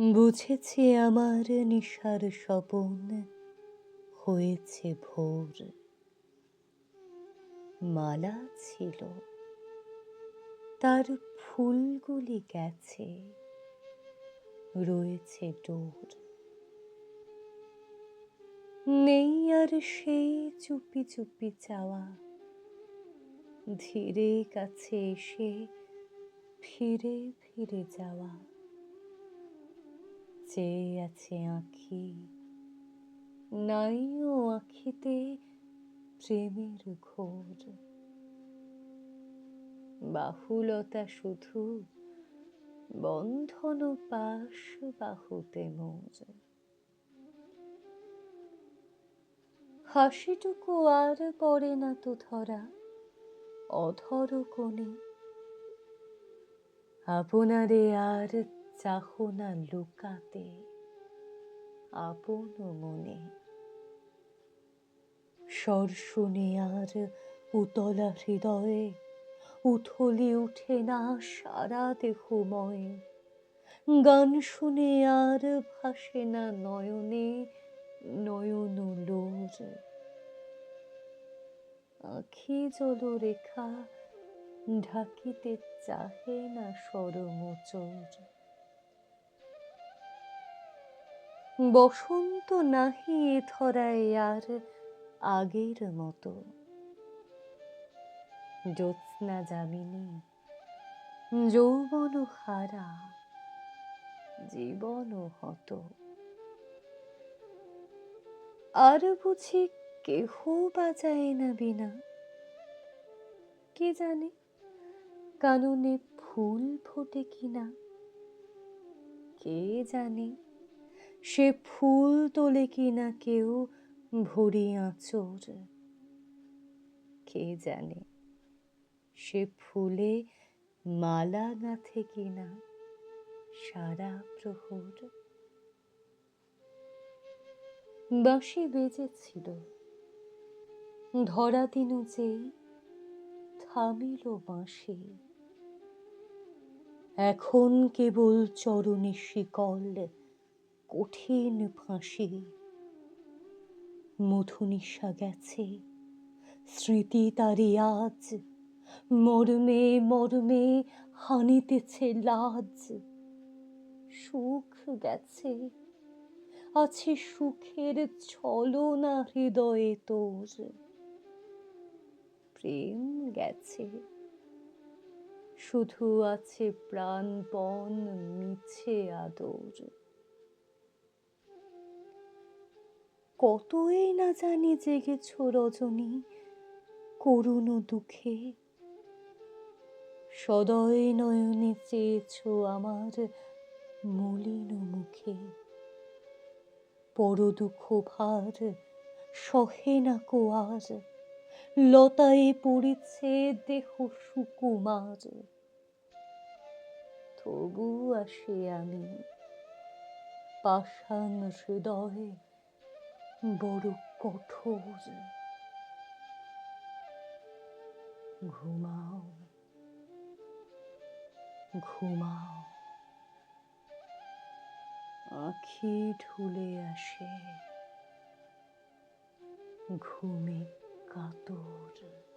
বুঝেছি আমার নিশার স্বপন হয়েছে ভোর। মালা ছিল, তার ফুলগুলি গেছে, রয়েছে ডোর। নেই আর সেই চুপি চুপি চাওয়া, ধীরে কাছে এসে ফিরে ফিরে যাওয়া। চেয়ে আছে আঁখি। নাই ও আঁখিতে প্রেমের ঘোর। বাহুলতা শুধু বন্ধন পাশ বাহুতে মোর। হাসিটুকু আর পড়ে না তো ধরা অধর কোণে। আপনারে আর চাহ না লুকাতে আপন মনে। স্বর শুনে আর উতলা হৃদয়ে উথলি উঠে না সারা দেহময়। গান শুনে আর ভাসে না নয়নে নয়ন লোর আখি জলরেখা ঢাকিতে চাহে না সরমোচর বসন্ত নাহি এ ধরায় আর আগের মতো। জ্যোৎস্না যামিনী, যৌবন হারা, জীবন হত। আর বুঝি কেহ বাজায় না বিনা। কে জানে কাননে ফুল ফোটে কিনা। কে জানে সে ফুল তোলে কিনা কেউ ভরি আঁচর কে জানে সে ফুলে মালা গাঁথে কিনা সারা প্রহর? বাঁশি বেজেছিল, ধরা দিন যেই থামিল বাঁশি। এখন কেবল চরণে শিকল কঠিন ফাঁসি মধুনিশা গেছে। স্মৃতি তারি আজ। মর্মে মর্মে হানিতেছে লাজ। সুখ গেছে। আছে সুখের ছলনা হৃদয়ে তোর। প্রেম গেছে। শুধু আছে প্রাণপণ মিছে আদর। কতই না জানি জেগেছ রজনী করুণ দুঃখে। সদয় নয়নে চেয়েছ আমার মলিন মুখে। পর দুঃখ ভার সহে না কোয়ার, লতায় পড়েছে দেহ সুকুমার। তবু আসে আমি পাষাণ হৃদয় বড় কঠোর। ঘুমাও। ঘুমাও। আখি ঢুলে আসে। ঘুমে কাতর।